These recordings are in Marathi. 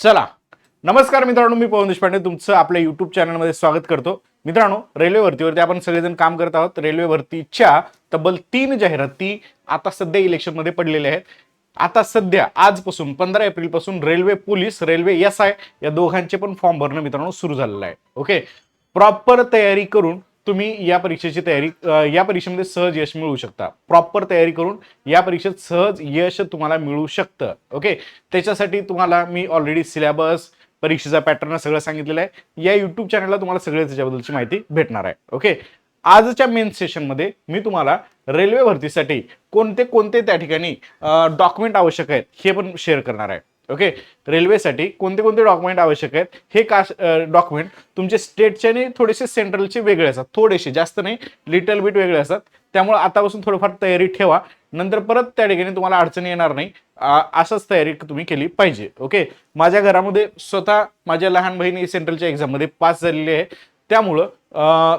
चला. नमस्कार मित्रांनो मी पवन देशपांडे. तुमचं आपल्या युट्यूब चॅनलमध्ये स्वागत करतो. मित्रांनो रेल्वे भरतीवरती आपण सगळेजण काम करत आहोत. रेल्वे भरतीच्या तब्बल तीन जाहिराती आता सध्या इलेक्शनमध्ये पडलेल्या आहेत. आता सध्या आजपासून पंधरा एप्रिलपासून railway police railway S I या दोघांचे पण फॉर्म भरणं मित्रांनो सुरू झालेलं आहे. ओके प्रॉपर तयारी करून तुम्ही या परीक्षेची तयारी या परीक्षेमध्ये सहज यश मिळू शकता. प्रॉपर तयारी करून या परीक्षेत सहज यश तुम्हाला मिळू शकतं. ओके त्याच्यासाठी तुम्हाला मी ऑलरेडी सिलेबस परीक्षेचा पॅटर्न सगळं सांगितलेलं आहे. या युट्यूब चॅनलला तुम्हाला सगळ्या त्याच्याबद्दलची माहिती भेटणार आहे. ओके आजच्या मेन सेशनमध्ये मी तुम्हाला रेल्वे भरतीसाठी कोणते कोणते त्या ठिकाणी डॉक्युमेंट आवश्यक आहेत हे पण शेअर करणार आहे. ओके रेल्वेसाठी कोणते कोणते डॉक्युमेंट आवश्यक आहेत? हे का डॉक्युमेंट तुमचे स्टेटचे आणि थोडेसे सेंट्रलचे वेगळे असतात. थोडेसे जास्त नाही लिटल बिट वेगळे असतात. त्यामुळे आतापासून थोडंफार तयारी ठेवा. नंतर परत त्या ठिकाणी तुम्हाला अडचणी येणार नाही. असंच तयारी तुम्ही केली पाहिजे. ओके माझ्या घरामध्ये स्वतः माझ्या लहान बहिणी सेंट्रलच्या एक्झाममध्ये पास झालेली आहे. त्यामुळं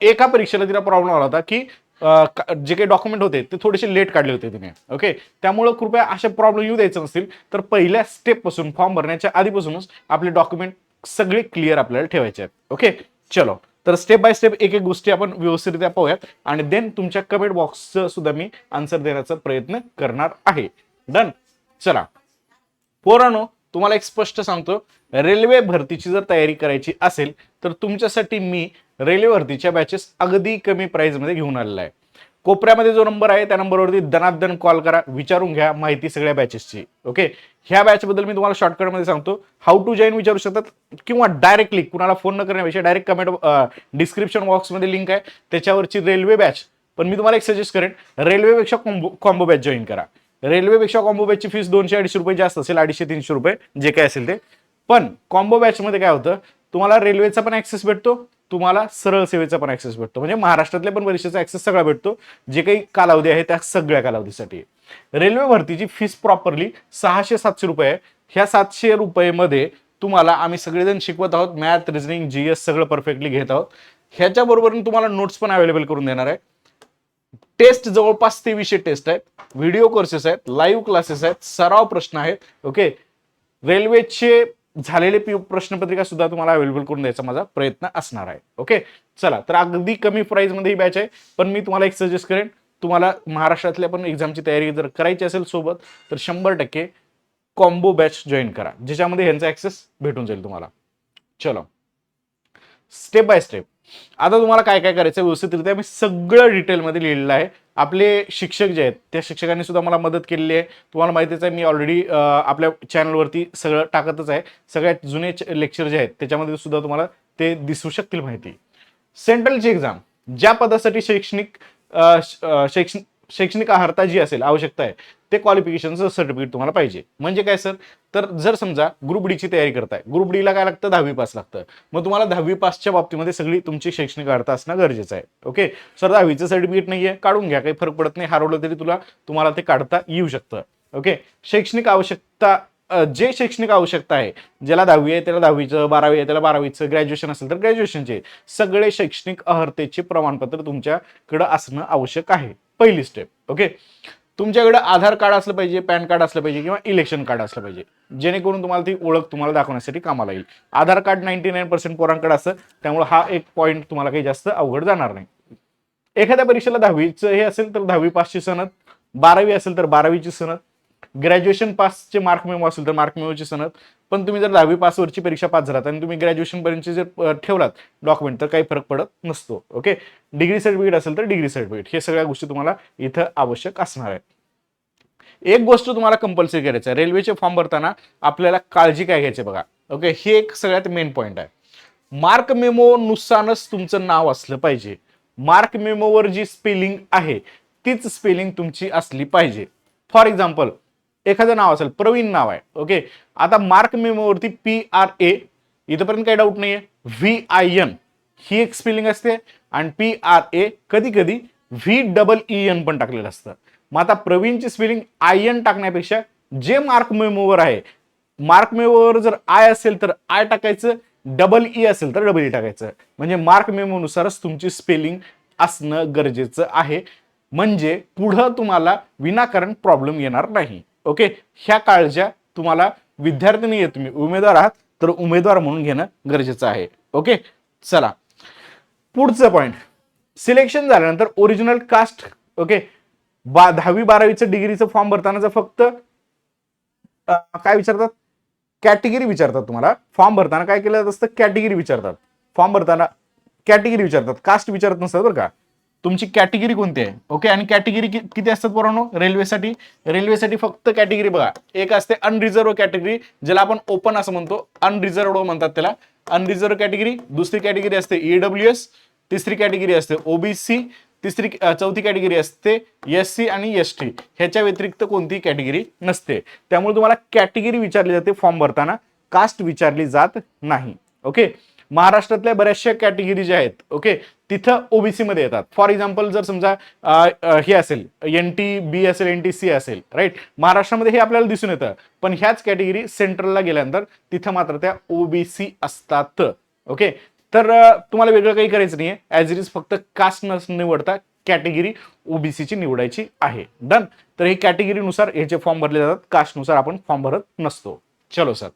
एका परीक्षेला तिला प्रॉब्लेम आला होता की जे काही डॉक्युमेंट होते ते थोडेसे लेट काढले होते तिने. ओके त्यामुळं कृपया असे प्रॉब्लेम येऊ द्यायचे नसतील. तर पहिल्या स्टेपपासून फॉर्म भरण्याच्या आधीपासूनच आपले डॉक्युमेंट सगळे क्लिअर आपल्याला ठेवायचे आहेत. ओके चलो. तर स्टेप बाय स्टेप एक एक गोष्टी आपण व्यवस्थितरित्या पाहूयात. आणि देन तुमच्या कमेंट बॉक्सचं सुद्धा मी आन्सर देण्याचा प्रयत्न करणार आहे. डन चला. पोरानो तुम्हाला एक स्पष्ट सांगतो रेल्वे भरतीची जर तयारी करायची असेल तर तुमच्यासाठी मी रेल्वे भरतीच्या बॅचेस अगदी कमी प्राईजमध्ये घेऊन आलेला आहे. कोपऱ्यामध्ये जो नंबर आहे त्या नंबरवरती दनादन कॉल करा विचारून घ्या माहिती सगळ्या बॅचेसची ओके ह्या बॅचबद्दल मी तुम्हाला शॉर्टकटमध्ये सांगतो. हाऊ टू जॉईन विचारू शकतात किंवा डायरेक्टली कुणाला फोन न करण्यापेक्षा डायरेक्ट कमेंट डिस्क्रिप्शन बॉक्समध्ये लिंक आहे. त्याच्यावरची रेल्वे बॅच पण मी तुम्हाला एक सजेस्ट करेन रेल्वेपेक्षा कॉम्बो कॉम्बो बॅच जॉईन करा. रेल्वेपेक्षा कॉम्बो बॅचची फीस दोनशे अडीचशे रुपये जास्त असेल अडीचशे तीनशे रुपये जे काय असेल ते. पण कॉम्बो बॅचमध्ये काय होतं तुम्हाला रेल्वेचा पण ऍक्सेस भेटतो तुम्हाला सरळ सेवेचा पण ऍक्सेस भेटतो. म्हणजे महाराष्ट्रातल्या पण परीक्षेचा ऍक्सेस सगळा भेटतो जे काही कालावधी आहे त्या सगळ्या कालावधीसाठी. रेल्वे भरतीची फीस प्रॉपरली सहाशे सातशे रुपये आहे. ह्या सातशे रुपयेमध्ये तुम्हाला आम्ही सगळेजण शिकवत आहोत मॅथ रिजनिंग जी एस सगळं परफेक्टली घेत आहोत. ह्याच्याबरोबर तुम्हाला नोट्स पण अवेलेबल करून देणार आहे. टेस्ट जवळपास तेवीसशे टेस्ट आहेत. व्हिडिओ कोर्सेस आहेत लाईव्ह क्लासेस आहेत सराव प्रश्न आहेत ओके? रेल्वेचे झालेले प्रश्नपत्रिका सुद्धा तुम्हाला अवेलेबल करून द्यायचा माझा प्रयत्न असणार आहे ओके? चला तर अगदी कमी प्राईजमध्ये ही बॅच आहे पण मी तुम्हाला एक सजेस्ट करेन तुम्हाला महाराष्ट्रातल्या पण एक्झामची तयारी जर करायची असेल सोबत तर शंभर टक्के कॉम्बो बॅच जॉईन करा ज्याच्यामध्ये ह्यांचा ऍक्सेस भेटून जाईल तुम्हाला. चलो. स्टेप बाय स्टेप आता तुम्हाला काय काय करायचं आहे व्यवस्थितरित्या मी सगळं डिटेलमध्ये लिहिलेलं आहे. आपले शिक्षक जे आहेत त्या शिक्षकांनी सुद्धा मला मदत केलेली आहे. तुम्हाला माहितीच आहे मी ऑलरेडी आपल्या चॅनलवरती सगळं टाकतच आहे. सगळ्यात जुने लेक्चर जे आहेत त्याच्यामध्ये सुद्धा तुम्हाला ते दिसू शकतील माहिती. सेंट्रलची एक्झाम ज्या पदासाठी शैक्षणिक शैक्षणिक शैक्षणिक अर्हता जी असेल आवश्यकता आहे ते क्वालिफिकेशनचं सर्टिफिकेट तुम्हाला पाहिजे. म्हणजे काय सर तर जर समजा ग्रुप डीची तयारी करताय ग्रुप डीला काय लागतं? दहावी पास लागतं. मग तुम्हाला दहावी पासच्या बाबतीमध्ये सगळी तुमची शैक्षणिक अर्हता असणं गरजेचं आहे. ओके सर दहावीचं सर्टिफिकेट नाही आहे काढून घ्या काही फरक पडत नाही हरवलं तरी तुला तुम्हाला ते काढता येऊ शकतं. ओके शैक्षणिक आवश्यकता जे शैक्षणिक आवश्यकता आहे ज्याला दहावी आहे त्याला दहावीचं बारावी आहे त्याला बारावीचं ग्रॅज्युएशन असेल तर ग्रॅज्युएशनचे सगळे शैक्षणिक अर्हतेचे प्रमाणपत्र तुमच्याकडं असणं आवश्यक आहे. पहिली स्टेप ओके तुमच्याकडे आधार कार्ड असलं पाहिजे पॅन कार्ड असलं पाहिजे किंवा इलेक्शन कार्ड असलं पाहिजे. जेणेकरून तुम्हाला ती ओळख तुम्हाला दाखवण्यासाठी कामाला येईल. Aadhaar card ninety nine percent पोरांकडे असतं त्यामुळे हा एक पॉईंट तुम्हाला काही जास्त अवघड जाणार नाही. एखाद्या परीक्षेला दहावीचं हे असेल तर दहावी पाचची सनद बारावी असेल तर बारावीची सनद ग्रॅज्युएशन पासचे मार्क मेमो असेल तर मार्क मेमोची सनद. पण तुम्ही जर दहावी पासवरची परीक्षा पास झालात आणि तुम्ही ग्रॅज्युएशन पर्यंतचे जर ठेवलात डॉक्युमेंट तर काही फरक पडत नसतो. ओके डिग्री सर्टिफिकेट असेल तर डिग्री सर्टिफिकेट हे सगळ्या गोष्टी तुम्हाला इथं आवश्यक असणार आहेत. एक गोष्ट तुम्हाला कंपल्सरी करायचं आहे. रेल्वेचे फॉर्म भरताना आपल्याला काळजी काय घ्यायची बघा. ओके हे एक सगळ्यात मेन पॉईंट आहे. मार्क मेमो नुसारच तुमचं नाव असलं पाहिजे. मार्क मेमोवर जी स्पेलिंग आहे तीच स्पेलिंग तुमची असली पाहिजे. फॉर एक्झाम्पल एखादं नाव असेल प्रवीण नाव आहे ओके आता मार्क मेमोवरती पी आर ए इथंपर्यंत काही डाऊट आहे व्ही आय एन ही एक स्पेलिंग असते. आणि पी आर ए कधी कधी व्ही डबल ई एन पण टाकलेलं असतं. मग आता प्रवीणची स्पेलिंग आय एन टाकण्यापेक्षा जे मार्क मेमोवर आहे मार्क मेमोवर जर आय असेल तर आय टाकायचं डबल ई e असेल तर डबल ई टाकायचं. म्हणजे मार्क मेमोनुसारच तुमची स्पेलिंग असणं गरजेचं आहे. म्हणजे पुढं तुम्हाला विनाकारण प्रॉब्लेम येणार नाही. ओके? ह्या काळज्या तुम्हाला विद्यार्थी आहे तुम्ही. उमेदवार आहात तर उमेदवार म्हणून घेणं गरजेचं आहे. ओके? चला. पुढचं पॉईंट सिलेक्शन झाल्यानंतर ओरिजिनल कास्ट ओके? बा दहावी बारावीचं डिग्रीचं फॉर्म भरतानाचं फक्त काय विचारतात? कॅटेगरी विचारतात तुम्हाला. फॉर्म भरताना काय केलं जात असतं? कॅटेगरी विचारतात. फॉर्म भरताना कॅटेगरी विचारतात. कास्ट विचारत नसतात बरं का? तुमची कॅटेगरी कोणती आहे? ओके आणि कॅटेगरी किती असतात पोरांनो? रेल्वेसाठी रेल्वेसाठी फक्त कॅटेगरी बघा. एक असते अनरिझर्व कॅटेगरी ज्याला आपण ओपन असं म्हणतो. अनरिझर्व म्हणतात त्याला. अनरिझर्व कॅटेगरी दुसरी कॅटेगरी असते ईडब्ल्यू एस तिसरी कॅटेगरी असते ओबीसी तिसरी चौथी कॅटेगरी असते एस सी आणि एस टी ह्याच्या व्यतिरिक्त कोणतीही कॅटेगरी नसते. त्यामुळे तुम्हाला कॅटेगरी विचारली जाते फॉर्म भरताना. कास्ट विचारली जात नाही. ओके महाराष्ट्रातल्या बऱ्याचशा कॅटेगरी ज्या आहेत ओके तिथं ओबीसीमध्ये येतात. फॉर एक्झाम्पल जर समजा हे असेल एन टी बी असेल एन टी सी असेल राईट महाराष्ट्रामध्ये हे आपल्याला दिसून येतं. पण ह्याच कॅटेगरी सेंट्रलला गेल्यानंतर तिथं मात्र त्या ओबीसी असतात. ओके तर तुम्हाला वेगळं काही करायचं नाहीये. ॲज इट इज फक्त कास्ट न निवडता कॅटेगरी ओबीसीची निवडायची आहे. डन तर हे कॅटेगरीनुसार ह्याचे फॉर्म भरले जातात कास्टनुसार आपण फॉर्म भरत नसतो. चलो सर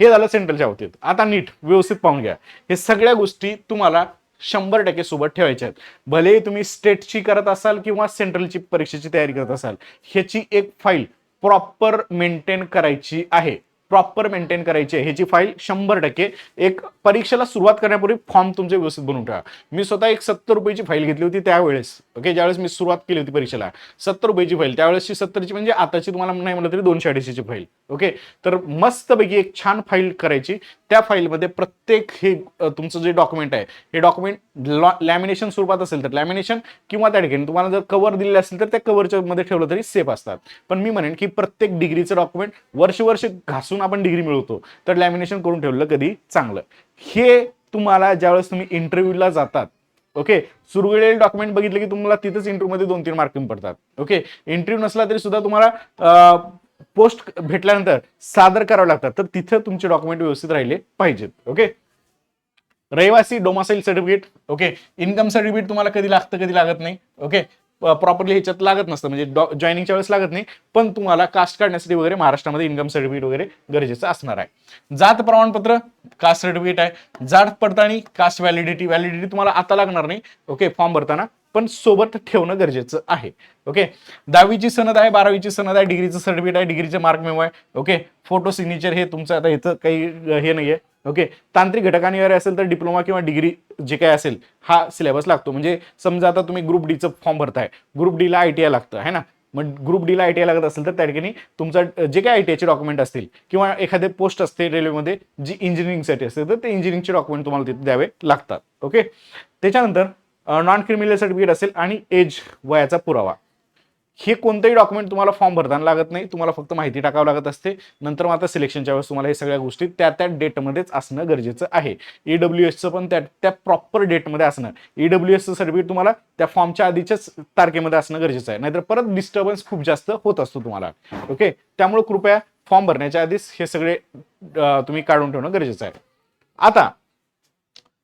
हे झालं सेंट्रलच्या बाबतीत. आता नीट व्यवस्थित पाहून घ्या. हे सगळ्या गोष्टी तुम्हाला शंभर टक्के सोबत ठेवायचे आहेत. भलेही तुम्ही स्टेटची करत असाल किंवा सेंट्रलची परीक्षेची तयारी करत असाल ह्याची एक फाईल प्रॉपर मेंटेन करायची आहे. प्रॉपर मेंटेन करायची आहे. ह्याची फाईल शंभर टक्के. एक परीक्षेला सुरुवात करण्यापूर्वी फॉर्म तुमचे व्यवस्थित बनवून ठेवा. मी स्वतः एक सत्तर रुपयाची फाईल घेतली होती त्यावेळेस. ओके ज्यावेळेस मी सुरुवात केली होती परीक्षेला. सत्तर रुपयाची फाईल त्यावेळेसची सत्तरची म्हणजे आताची तुम्हाला नाही म्हणलं तरी दोनशे अडीचशेची फाईल ओके तर मस्तपैकी एक छान फाईल करायची. त्या फाईलमध्ये प्रत्येक हे तुमचं जे डॉक्युमेंट आहे हे डॉक्युमेंट लॅमिनेशन स्वरूपात असेल तर लॅमिनेशन किंवा त्या ठिकाणी तुम्हाला जर कव्हर दिलेलं असेल तर त्या कव्हरच्या मध्ये ठेवलं तरी सेफ असतात. पण मी म्हणेन की प्रत्येक डिग्रीचं डॉक्युमेंट वर्ष वर्ष घासून आपण डिग्री मिळवतो. तर लॅमिनेशन करून ठेवलं कधी? चांगलं. हे तुम्हाला ज्यावेळेस तुम्ही इंटरव्ह्यूला जातात ओके सुरुवातीला डॉक्युमेंट बघितलं की तुम्हाला तिथेच इंटरव्ह्यूमध्ये दोन तीन मार्क कमी पडतात ओके इंटरव्ह्यू नसला तरी सुद्धा तुम्हाला पोस्ट भेटल्यानंतर सादर करावं लागतात. तर तिथं तुमचे डॉक्युमेंट व्यवस्थित राहिले पाहिजेत ओके रहिवासी domicile certificate okay income certificate तुम्हाला कधी लागतं कधी लागत नाही ओके प्रॉपरली ह्याच्यात लागत नसतं. म्हणजे जॉईनिंगच्या वेळेस लागत नाही पण तुम्हाला कास्ट काढण्यासाठी वगैरे महाराष्ट्रामध्ये इन्कम सर्टिफिकेट वगैरे गरजेचं असणार आहे. जात प्रमाणपत्र कास्ट सर्टिफिकेट आहे. जात पडताळणी कास्ट व्हॅलिडिटी व्हॅलिडिटी तुम्हाला आता लागणार नाही. ओके फॉर्म भरताना पण सोबत ठेवणं गरजेचं आहे. ओके? दहावीची सनद आहे बारावीची सनद आहे डिग्रीचं सर्टिफिकेट आहे डिग्रीचे मार्क मेमो आहे. ओके? फोटो सिग्नेचर हे तुमचं आता इथं काही हे नाही आहे ओके? तांत्रिक घटकांवर असेल तर डिप्लोमा किंवा डिग्री जे काय असेल हा सिलेबस लागतो. म्हणजे समजा आता तुम्ही ग्रुप डीचं फॉर्म भरताय. ग्रुप डीला आय टी आय लागतं है ना? मग ग्रुप डीला आय टी आय लागत असेल तर त्या ठिकाणी तुमचं जे काय आय टी आयचे डॉक्युमेंट असतील किंवा एखादे पोस्ट असते रेल्वेमध्ये जी इंजिनिअरिंगसाठी असते तर ते इंजिनिअरिंगचे डॉक्युमेंट तुम्हाला तिथे द्यावे लागतात. ओके? त्याच्यानंतर नॉन क्रिमिनल सर्टिफिकेट असेल आणि एज वयाचा पुरावा. हे कोणतंही डॉक्युमेंट तुम्हाला फॉर्म भरताना लागत नाही. तुम्हाला फक्त माहिती टाकावं लागत असते. नंतर मात्र सिलेक्शनच्या वेळेस तुम्हाला हे सगळ्या गोष्टी त्या त्या डेटमध्येच असणं गरजेचं आहे. ईडब्ल्यू एसचं पण त्या त्या प्रॉपर डेटमध्ये असणं. ईडब्ल्यू एसचं सर्टिफिकेट तुम्हाला त्या फॉर्मच्या आधीच्याच तारखेमध्ये असणं गरजेचं आहे. नाहीतर परत डिस्टर्बन्स खूप जास्त होत असतो तुम्हाला. ओके त्यामुळे कृपया फॉर्म भरण्याच्या आधीच हे सगळे तुम्ही काढून ठेवणं गरजेचं आहे. आता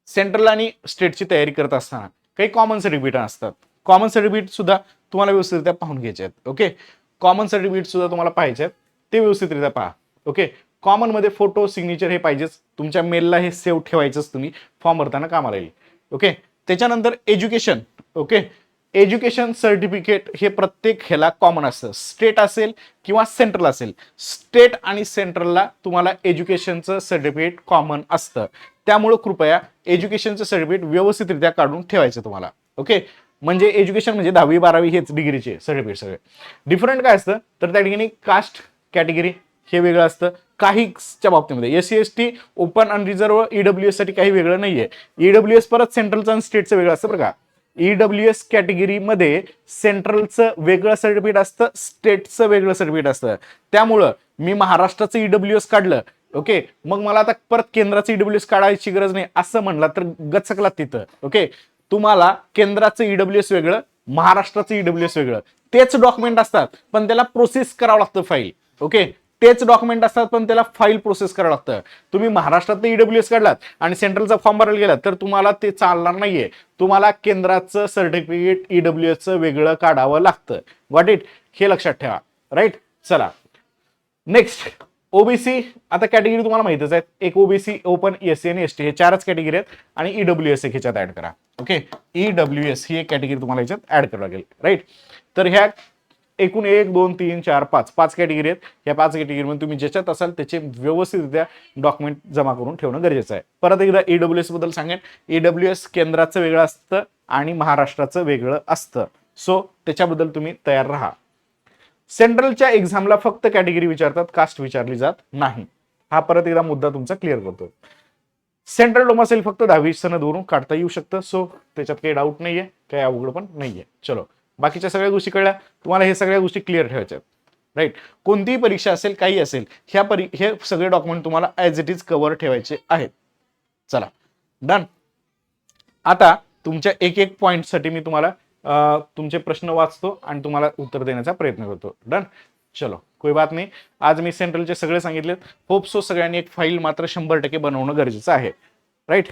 सेंट्रल आणि स्टेटची तयारी करत असताना काही कॉमन सर्टिफिकेट असतात. कॉमन सर्टिफिकेट सुद्धा तुम्हाला व्यवस्थितरित्या पाहून घ्यायचे आहेत. ओके कॉमन सर्टिफिकेट सुद्धा तुम्हाला पाहिजे आहेत. ते व्यवस्थितरित्या पहा. ओके कॉमनमध्ये फोटो सिग्नेचर हे पाहिजेच. तुमच्या मेलला हे सेव्ह ठेवायचंच तुम्ही. फॉर्म भरताना कामाला येईल. ओके त्याच्यानंतर एज्युकेशन ओके एज्युकेशन सर्टिफिकेट हे प्रत्येक ह्याला कॉमन असतं. स्टेट असेल किंवा सेंट्रल असेल. स्टेट आणि सेंट्रलला तुम्हाला एज्युकेशनचं सर्टिफिकेट कॉमन असतं. त्यामुळं कृपया एज्युकेशनचं सर्टिफिकेट व्यवस्थितरित्या काढून ठेवायचं तुम्हाला. ओके म्हणजे एज्युकेशन म्हणजे दहावी बारावी हेच डिग्रीचे सर्टिफिकेट सगळे. डिफरंट काय असतं? तर त्या ठिकाणी कास्ट कॅटेगरी हे वेगळं असतं. काहीच्या बाबतीमध्ये. S C S T open unreserved E W एससाठी काही वेगळं नाही आहे ईडब्ल्यू एस परत सेंट्रलचं आणि स्टेटचं वेगळं असतं बरं का. ईडब्ल्यू एस कॅटेगरीमध्ये सेंट्रलचं वेगळं सर्टिफिकेट असतं स्टेटचं वेगळं सर्टिफिकेट असतं. त्यामुळं मी महाराष्ट्राचं ईडब्ल्यू एस काढलं ओके? मग मला आता परत केंद्राचं ईडब्ल्यू एस काढायची गरज नाही असं म्हणलं तर गचकलात तिथं ओके? तुम्हाला केंद्राचं ईडब्ल्यू एस वेगळं महाराष्ट्राचं ईडब्ल्यू एस वेगळं. तेच डॉक्युमेंट असतात पण त्याला प्रोसेस करावं लागतं फाईल ओके? तेच डॉक्युमेंट असतात पण त्याला फाईल प्रोसेस करावं लागतं. तुम्ही महाराष्ट्रात ईडब्ल्यू एस काढलात आणि सेंट्रलचा फॉर्म भरायला गेलात तर तुम्हाला ते चालणार नाहीये. तुम्हाला केंद्राचं सर्टिफिकेट ईडब्ल्यू एसचं वेगळं काढावं लागतं. वॉट इट हे लक्षात ठेवा. राईट चला. नेक्स्ट ओबीसी आता कॅटेगरी तुम्हाला माहितच आहेत. एक ओबीसी ओपन एस सी आणि एस टी हे चारच कॅटेगरी आहेत आणि ईडब्ल्यू एस ह्याच्यात ऍड करा. ओके ईडब्ल्यू एस ही एक कॅटेगरी तुम्हाला ह्याच्यात ऍड करावी लागेल. राईट तर ह्या एकूण एक दोन तीन चार पाच. पाच कॅटेगरी आहेत. या पाच कॅटेगरीमध्ये तुम्ही ज्याच्यात असाल त्याचे व्यवस्थितरित्या डॉक्युमेंट जमा करून ठेवणं गरजेचं आहे. परत एकदा ईडब्ल्यू एसबद्दल सांगेन. ईडब्ल्यू एस केंद्राचं वेगळं असतं आणि महाराष्ट्राचं वेगळं असतं. सो त्याच्याबद्दल तुम्ही तयार राहा. सेंट्रलच्या एक्झामला फक्त कॅटेगरी विचारतात कास्ट विचारली जात नाही. हा परत एकदा मुद्दा तुमचा क्लिअर करतो. सेंट्रल डोमासेल फक्त दहावी सनदवरून काढता येऊ शकतं. सो त्याच्यात काही डाऊट नाहीये काही अवघड पण नाहीये. चलो. बाकीच्या सगळ्या गोष्टी कळल्या तुम्हाला हे सगळ्या गोष्टी क्लिअर ठेवायच्या आहेत. राईट कोणतीही परीक्षा असेल काही असेल ह्या परी हे सगळे डॉक्युमेंट तुम्हाला ॲज इट इज कव्हर ठेवायचे आहेत. चला. डन आता तुमच्या एक एक पॉईंटसाठी मी तुम्हाला तुमचे प्रश्न वाचतो आणि तुम्हाला उत्तर देण्याचा प्रयत्न करतो. डन चलो. कोई बात नाही. आज मी सेंट्रलचे सगळे सांगितलेत. होप सो सगळ्यांनी एक फाईल मात्र शंभर टक्के बनवणं गरजेचं आहे. राईट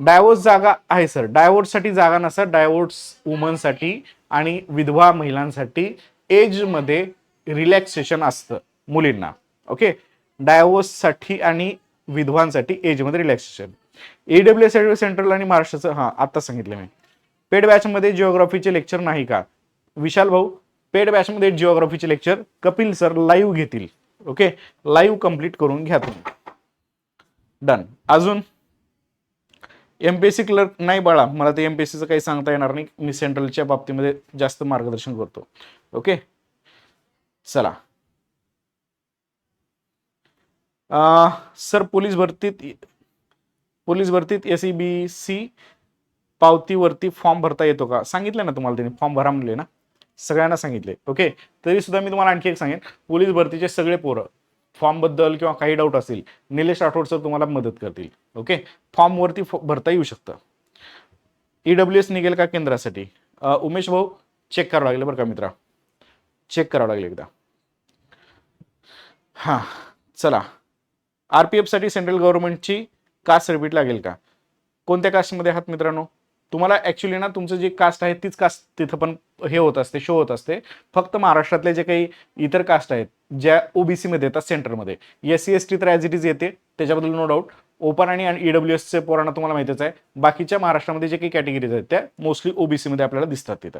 डायवोर्स जागा आहे सर डायवोर्ससाठी जागा नसा डायवोर्स वुमनसाठी आणि विधवा महिलांसाठी एजमध्ये रिलॅक्सेशन असतं मुलींना. ओके डायवोर्ससाठी आणि विधवांसाठी एजमध्ये relaxation E W S central आणि महाराष्ट्राचं हां आत्ता सांगितलं मी. पेड बॅचमध्ये जिओग्राफीचे लेक्चर नाही का? विशाल भाऊ पेड बॅचमध्ये जिओग्राफीचे लेक्चर कपिल सर लाईव्ह घेतील. ओके लाईव्ह कंप्लीट करून घ्या तुम्ही. डन अजून? एमपीएससी क्लर्क नाही बाळा. मला ते एमपीएससीचं काही सांगता येणार नाही. मी सेंट्रलच्या बाबतीमध्ये जास्त मार्गदर्शन करतो. ओके चला. सर पोलीस भरतीत पोलीस भरतीत एस ई बी सी पावतीवरती फॉर्म भरता येतो का? सांगितलं ना तुम्हाला त्यांनी. फॉर्म भरा म्हणले ना. सगळ्यांना सांगितले. ओके तरी सुद्धा मी तुम्हाला आणखी एक सांगेन. पोलीस भरतीचे सगळे पोरं फॉर्मबद्दल किंवा काही डाऊट असेल निलेश राठोड सर तुम्हाला मदत करतील. ओके फॉर्मवरती फ- भरता येऊ शकतं. ईडब्ल्यू एस निघेल का केंद्रासाठी? उमेश भाऊ चेक करावं लागेल बरं का मित्रा? चेक करावं लागेल एकदा. हां चला. आर पी एफसाठी सेंट्रल गव्हर्नमेंटची कास्ट रिपीट लागेल का? कोणत्या कास्टमध्ये आहात मित्रांनो? तुम्हाला ॲक्च्युली ना तुमचं जे कास्ट आहे तीच कास्ट तिथं पण हे होत असते शो होत असते. फक्त महाराष्ट्रातले जे काही इतर कास्ट आहेत ज्या ओबीसीमध्ये येतात सेंटरमध्ये एस सी एस टी तर ॲज इट इज येते त्याच्याबद्दल नो डाऊट ओपन आणि ईडब्ल्यू एसचे पोरांना तुम्हाला माहितीच आहे. बाकीच्या महाराष्ट्रामध्ये जे काही कॅटेगरीज आहेत त्या मोस्टली ओबीसीमध्ये आपल्याला दिसतात तिथं.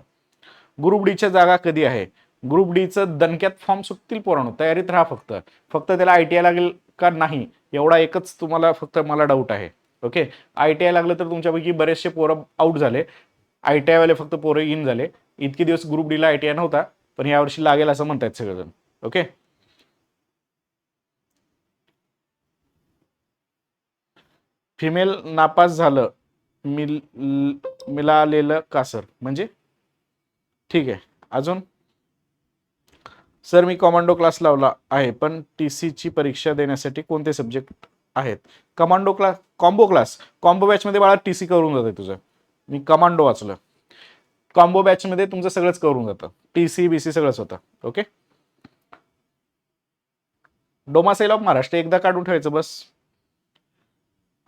ग्रुप डीच्या जागा कधी आहे? ग्रुप डीचं दणक्यात फॉर्म सुटतील पोरांनो. तयारीत राहा फक्त. फक्त त्याला आय टी आय लागेल का नाही एवढा एकच तुम्हाला फक्त मला डाऊट आहे. ओके आय टी आय लागलं तर तुमच्यापैकी बरेचसे पोरं आउट झाले. आय टी आयवाले फक्त पोरं इन झाले. इतके दिवस ग्रुप डीला आय टी आय नव्हता पण यावर्षी लागेल असं म्हणतायत सगळेजण. ओके फिमेल नापास झालं मिल मिळालेलं का सर म्हणजे? ठीक आहे. अजून? सर मी कमांडो क्लास लावला आहे पण टी सीची परीक्षा देण्यासाठी कोणते सब्जेक्ट आहेत. Commando class combo class combo बॅचमध्ये बाळा टी सी करून जाते तुझं. मी कमांडो वाचलं. कॉम्बो बॅचमध्ये तुमचं सगळंच करून जातं. टी सी बी सी सगळंच होतं. ओके डोमासेल ऑफ महाराष्ट्र एकदा काढून ठेवायचं बस.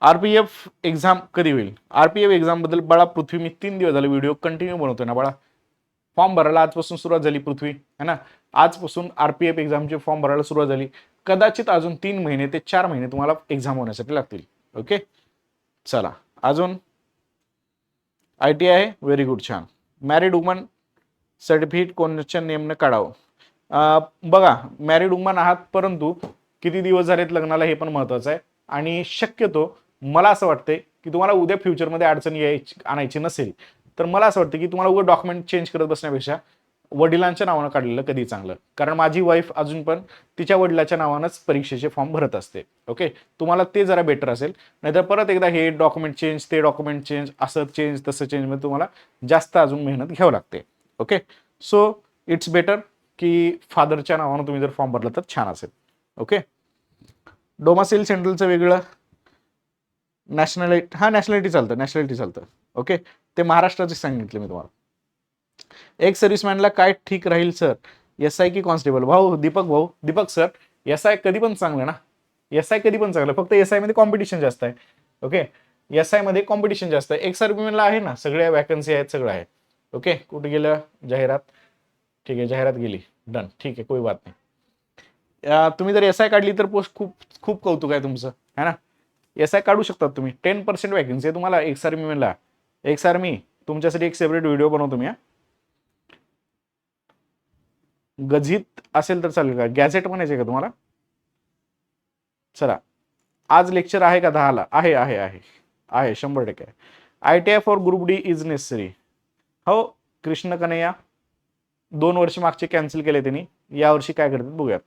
आरपीएफ एक्झाम कधी होईल? आरपीएफ एक्झामबद्दल बाळा पृथ्वी मी तीन दिवस झाले व्हिडिओ कंटिन्यू बनवतोय ना बाळा. फॉर्म भरायला आजपासून सुरुवात झाली पृथ्वी है ना? आजपासून आरपीएफ एक्झामचे फॉर्म भरायला सुरुवात झाली. कदाचित अजून तीन महिने ते चार महिने तुम्हाला एक्झाम होण्यासाठी लागतील. ओके चला. अजून? आय टी आहे? व्हेरी गुड छान. मॅरिड वुमन सर्टिफिकेट कोणच्या नेमनं काढावं? बघा मॅरिड वुमन आहात परंतु किती दिवस झालेत लग्नाला हे पण महत्वाचं आहे. आणि शक्यतो मला असं वाटतंय की तुम्हाला उद्या फ्युचरमध्ये अडचण यायची आणायची नसेल. तर मला असं वाटतं की तुम्हाला उगं डॉक्युमेंट चेंज करत बसण्यापेक्षा वडिलांच्या नावानं काढलेलं कधी चांगलं. कारण माझी वाईफ अजून पण तिच्या वडिलाच्या नावानंच परीक्षेचे फॉर्म भरत असते. ओके तुम्हाला ते जरा बेटर असेल. नाहीतर परत एकदा हे डॉक्युमेंट चेंज ते डॉक्युमेंट चेंज असं चेंज तसं चेंजमध्ये तुम्हाला जास्त अजून मेहनत घ्यावं लागते. ओके सो इट्स बेटर की फादरच्या नावानं तुम्ही जर फॉर्म भरला तर छान असेल. ओके डोमासेल सेंट्रलचं वेगळं. नॅशनॅलिटी हा नॅशनॅलिटी चालतं नॅशनॅलिटी चालतं. ओके ते महाराष्ट्राचे सांगितले मी तुम्हाला. एक सर्व्हिसमॅनला काय ठीक राहील सर एस आय की कॉन्स्टेबल भाऊ दीपक भाऊ दीपक सर एस आय कधी पण चांगलं ना? एस आय कधी पण चांगलं. फक्त एस आयमध्ये कॉम्पिटिशन जास्त आहे. ओके एस आयमध्ये कॉम्पिटिशन जास्त आहे. एक सर्व्हिसमॅनला आहे ना सगळ्या वॅकन्सी आहेत सगळं आहे. ओके कुठे गेलं? जाहिरात. ठीक आहे जाहिरात गेली. डन ठीक आहे कोई बात नाही. तुम्ही जर एस आय काढली तर पोस्ट खूप खूप कौतुक आहे तुमचं. है ना? एस आय काढू शकतात तुम्ही. टेन पर्सेंट वॅकन्सी आहे तुम्हाला एक्स सर्व्हिसमॅनला एक सर मी तुमच्यासाठी एक सेपरेट व्हिडिओ बनवतो मी हा. गझित असेल तर चालेल का? गॅझेट म्हणायचे का तुम्हाला? चला. आज लेक्चर आहे का दहाला? आहे आहे आहे. आहे शंभर टक्के. आहे I T I for group D is necessary हो कृष्ण कन्हैया. दोन वर्ष मागचे कॅन्सल केले त्यांनी. यावर्षी काय करतात बघूयात.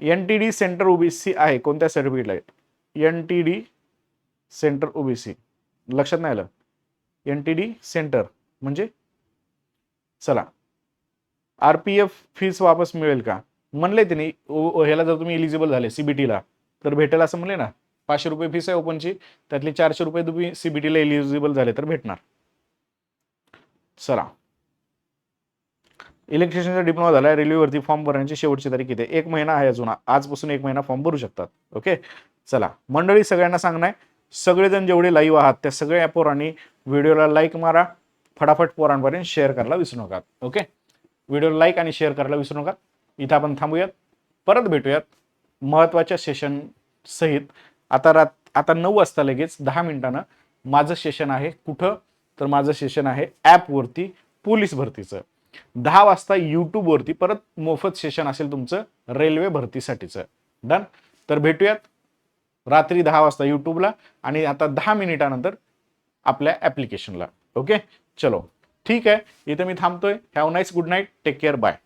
N T D center OBC आहे. कोणत्या सर्टिफिकेटला आहे N T D center OBC लक्षात नाही आलं? एन टी डी सेंटर म्हणजे चला. आर पी एफ फीस वापस मिळेल का? म्हणले त्यांनी ह्याला जर तुम्ही इलिजिबल झाले सीबीटीला तर भेटेल असं म्हणले ना. पाचशे रुपये फीस आहे ओपनची त्यातले चारशे रुपये तुम्ही सीबीटीला इलिजिबल झाले तर भेटणार. चला. इलेक्ट्रिशियनचा डिप्लोमा झाला आहे रेल्वेवरती फॉर्म भरण्याची शेवटची तारीख किती आहे? एक महिना आहे अजून आजपासून एक महिना फॉर्म भरू शकतात. ओके चला. मंडळी सगळ्यांना सांगणार सगळेजण जेवढे लाईव्ह आहात त्या सगळ्या पोरांनी व्हिडिओला लाईक मारा. फटाफट पोरांपर्यंत शेअर करायला विसरू नका. ओके व्हिडिओला लाईक आणि शेअर करायला विसरू नका. इथं आपण थांबूयात. परत भेटूयात. महत्त्वाच्या सेशन सहित. आता रात आता नऊ वाजता लगेच दहा मिनिटानं माझं सेशन आहे कुठं? तर माझं सेशन आहे ॲपवरती पोलीस भरतीचं. दहा वाजता यूट्यूबवरती परत मोफत सेशन असेल तुमचं रेल्वे भरतीसाठीचं. डन तर भेटूयात. रात्री दहा वाजता यूट्यूबला आणि आता दहा मिनिटानंतर आपल्या ॲप्लिकेशनला ओके चलो. ठीक आहे. इथं मी थांबतोय. Have nice good night take care bye